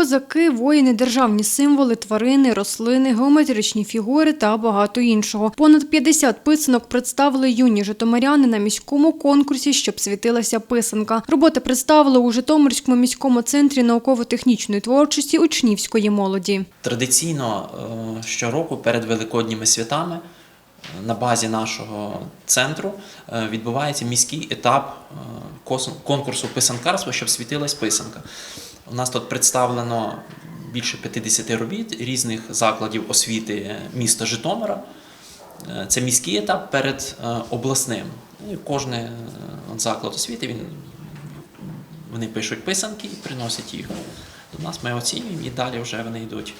Козаки, воїни, державні символи, тварини, рослини, геометричні фігури та багато іншого. Понад 50 писанок представили юні житомиряни на міському конкурсі, щоб світилася писанка. Роботи представили у Житомирському міському центрі науково-технічної творчості учнівської молоді. Традиційно е, щороку перед великодніми святами е, на базі нашого центру е, відбувається міський етап конкурсу писанкарства, щоб світилась писанка. У нас тут представлено більше 50 робіт різних закладів освіти міста Житомира. Е, Це міський етап перед е, обласним. І кожен е, заклад освіти він вони пишуть писанки і приносять їх до нас. Ми оцінюємо і далі вже вони йдуть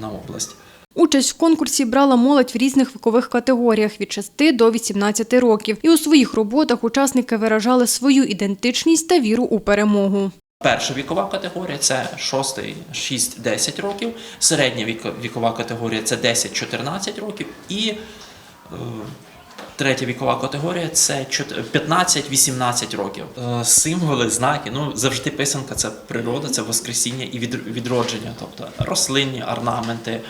на область. Участь в конкурсі брала молодь в різних вікових категоріях від 6 до 18 років. І у своїх роботах учасники виражали свою ідентичність та віру у перемогу. Перша вікова категорія це 6, 6-10 років, середня віко- вікова категорія це 10-14 років, і е, третя вікова категорія це чот- 15-18 років. Е, символи, знаки, ну завжди писанка це природа, це воскресіння і від- відродження, тобто рослинні орнаменти,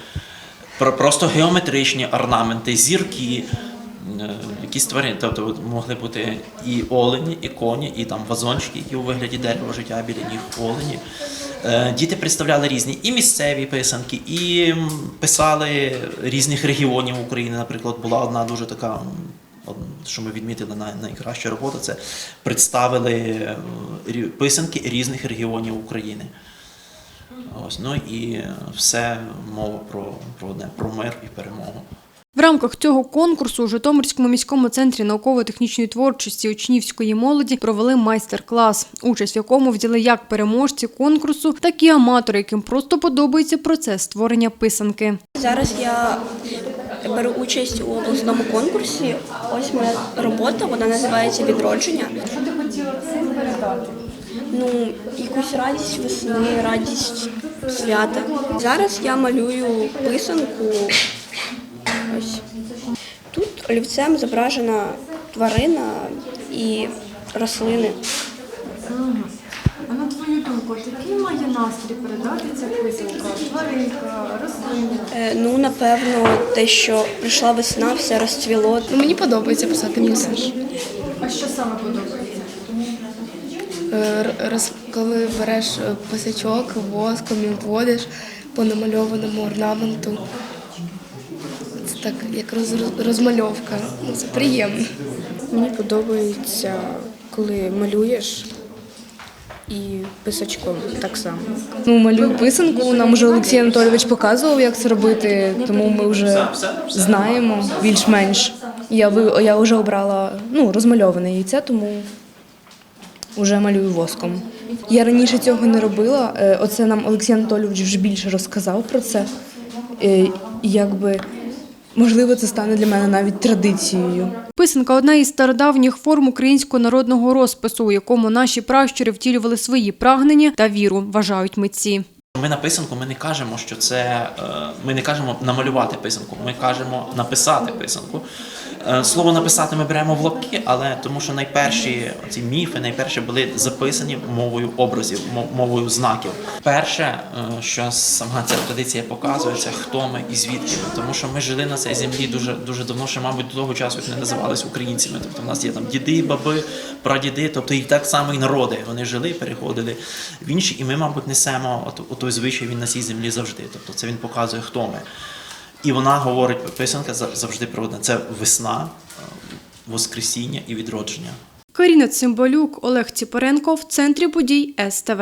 про- просто геометричні орнаменти, зірки. Е, Якісь тварини, тобто могли бути і олені, і коні, і там вазончики, які у вигляді дерева життя біля них олені. Е, Діти представляли різні і місцеві писанки, і писали різних регіонів України. Наприклад, була одна дуже така, що ми відмітили найкраща робота, це представили е, писанки різних регіонів України. Ось, ну і все мова про, про про мир і перемогу. В рамках цього конкурсу у Житомирському міському центрі науково-технічної творчості учнівської молоді провели майстер-клас, участь в якому взяли як переможці конкурсу, так і аматори, яким просто подобається процес створення писанки. Зараз я беру участь у обласному конкурсі. Ось моя робота, вона називається Відродження. Що ти хотіла цим передати? Ну, якусь радість весни, радість свята. Зараз я малюю писанку. Олівцем зображена тварина і рослини. А на твою думку, який має настрій передати ця писанка? Тваринка, рослина? Е, Ну, напевно, те, що прийшла весна, все розцвіло. Ну, Мені подобається писати пейзаж. А що саме подобається? Е, роз- Коли береш е, писачок, воском і вводиш по намальованому орнаменту. Так, як роз, роз- розмальовка. Ну, Це приємно. Мені подобається, коли малюєш і писачком так само. Ну, малюю писанку. Нам вже Олексій Анатолійович показував, як це робити, тому ми вже знаємо більш-менш. Я я вже обрала ну, розмальоване яйце, тому вже малюю воском. Я раніше цього не робила. е, Оце нам Олексій Анатолійович вже більше розказав про це. Е, Якби можливо це стане для мене навіть традицією. Писанка одна із стародавніх форм українського народного розпису, у якому наші пращури втілювали свої прагнення та віру, вважають митці. Ми на писанку ми не кажемо, що це е, ми не кажемо намалювати писанку, ми кажемо написати писанку. Е, Слово написати ми беремо в лапки, але тому що найперші ці міфи, найперші були записані мовою образів, мов- мовою знаків. Перше, е, що сама ця традиція показує, це хто ми і звідки. Тому що ми жили на цій землі дуже дуже давно, ще, мабуть, до того часу як не називалися українцями. Тобто в нас є там діди, баби, прадіди, тобто і так само і народи. Вони жили, переходили в інші, і ми, мабуть, несемо от той звичай він на цій землі завжди. Тобто це він показує, хто ми. І вона говорить, писанка за- завжди про одне. Це весна, е, воскресіння і відродження. Каріна Цимбалюк, Олег Ціпоренко в центрі подій СТВ.